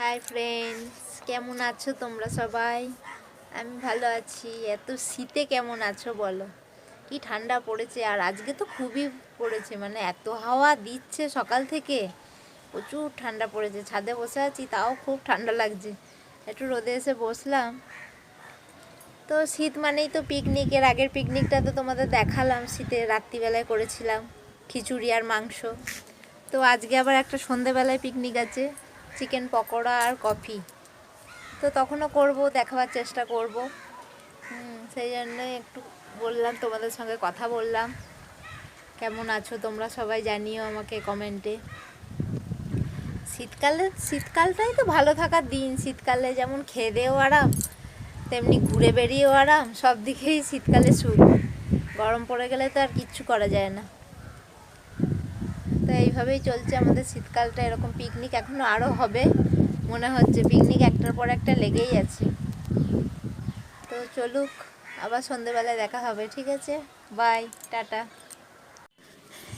Hi friends কেমন আছো তোমরা সবাই? আমি ভালো আছি। এত শীতে কেমন আছো বলো? কি ঠান্ডা পড়েছে? আর আজকে তো খুবই পড়েছে। মানে এত হাওয়া দিচ্ছে সকাল থেকে। প্রচুর ঠান্ডা পড়েছে। ছাদে বসে আছি, তাও খুব ঠান্ডা লাগছে। একটু রোদে এসে বসলাম। তো শীত মানেই তো পিকনিক এর আগের পিকনিকটা তো তোমাদের দেখালাম। শীতে রাত্রিবেলায় করেছিলাম খিচুড়ি আর মাংস। তো আজকে আবার একটা সন্ধেবেলায় পিকনিক আছে। চিকেন পকোড়া আর কফি। তো তখনও করব, দেখাবার চেষ্টা করব। সেই জন্য একটু বললাম, তোমাদের সঙ্গে কথা বললাম। কেমন আছো তোমরা সবাই জানিও আমাকে কমেন্টে। শীতকালে, শীতকালটাই তো ভালো থাকার দিন। শীতকালে যেমন খেয়ে দেও আরাম, তেমনি ঘুরে বেরিয়েও আরাম, সব দিকেই শীতকালে সুখ। গরম পড়ে গেলে তো আর কিচ্ছু করা যায় না। এইভাবেই চলছে আমাদের শীতকালটা, এরকম পিকনিক এখনও আরও হবে। মনে হচ্ছে পিকনিক একটার পর একটা লেগেই আছে। তো চলুক, আবার সন্ধেবেলায় দেখা হবে, ঠিক আছে? Bye tata.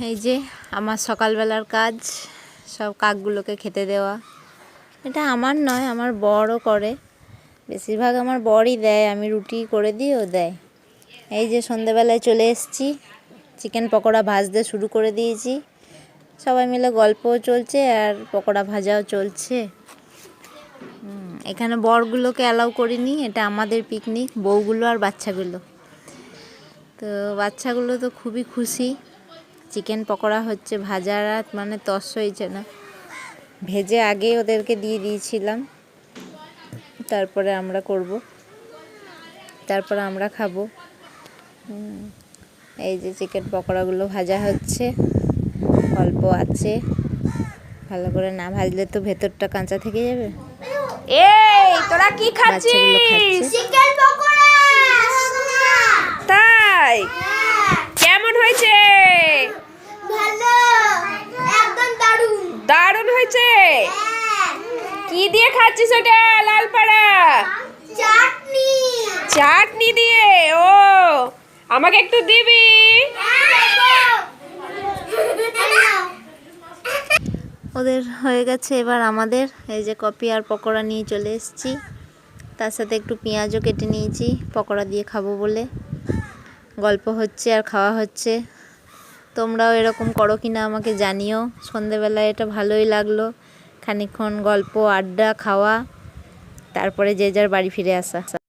এই যে আমার সকালবেলার কাজ, সব কাকগুলোকে খেতে দেওয়া। এটা আমার নয়, আমার বড়ও করে। বেশিরভাগ আমার বরই দেয়, আমি রুটি করে দিই ও দেয়। এই যে সন্ধেবেলায় চলে এসেছি, চিকেন পকোড়া ভাজতে শুরু করে দিয়েছি। সবাই মিলে গল্পও চলছে আর পকোড়া ভাজাও চলছে। এখানে বরগুলোকে অ্যালাউ করিনি, এটা আমাদের পিকনিক বউগুলো আর বাচ্চাগুলো। তো বাচ্চাগুলো তো খুবই খুশি। চিকেন পকোড়া হচ্ছে ভাজা রাত মানে তস হয়েছে না ভেজে আগে ওদেরকে দিয়ে দিয়েছিলাম। তারপরে আমরা করব। তারপরে আমরা খাব। এই যে চিকেন পকোড়াগুলো ভাজা হচ্ছে। অল্প আছে। ভালো করে না ভাজলে তো ভেতরটা কাঁচা থেকে যাবে। এই তোরা কি খাচ্ছিস? চিকেন পকোড়া তাই? কেমন হয়েছে? ভালো। একদম দারুণ। দারুণ হয়েছে? হ্যাঁ। কি দিয়ে খাচ্ছিস ওটা লালপাড়া? চাটনি। চাটনি দিয়ে? ও আমাকে একটু দিবি? ওদের হয়ে গেছে এবার আমাদের। এই যে কপি আর পকোড়া নিয়ে চলে এসেছি। তার সাথে একটু পেঁয়াজও কেটে নিয়েছি। পকোড়া দিয়ে খাব বলে। গল্প হচ্ছে আর খাওয়া হচ্ছে। তোমরাও এরকম করো কি না আমাকে জানিও। সন্ধেবেলায় এটা ভালোই লাগল। খানিকক্ষণ গল্প, আড্ডা, খাওয়া। তারপরে যে যার বাড়ি ফিরে আসা।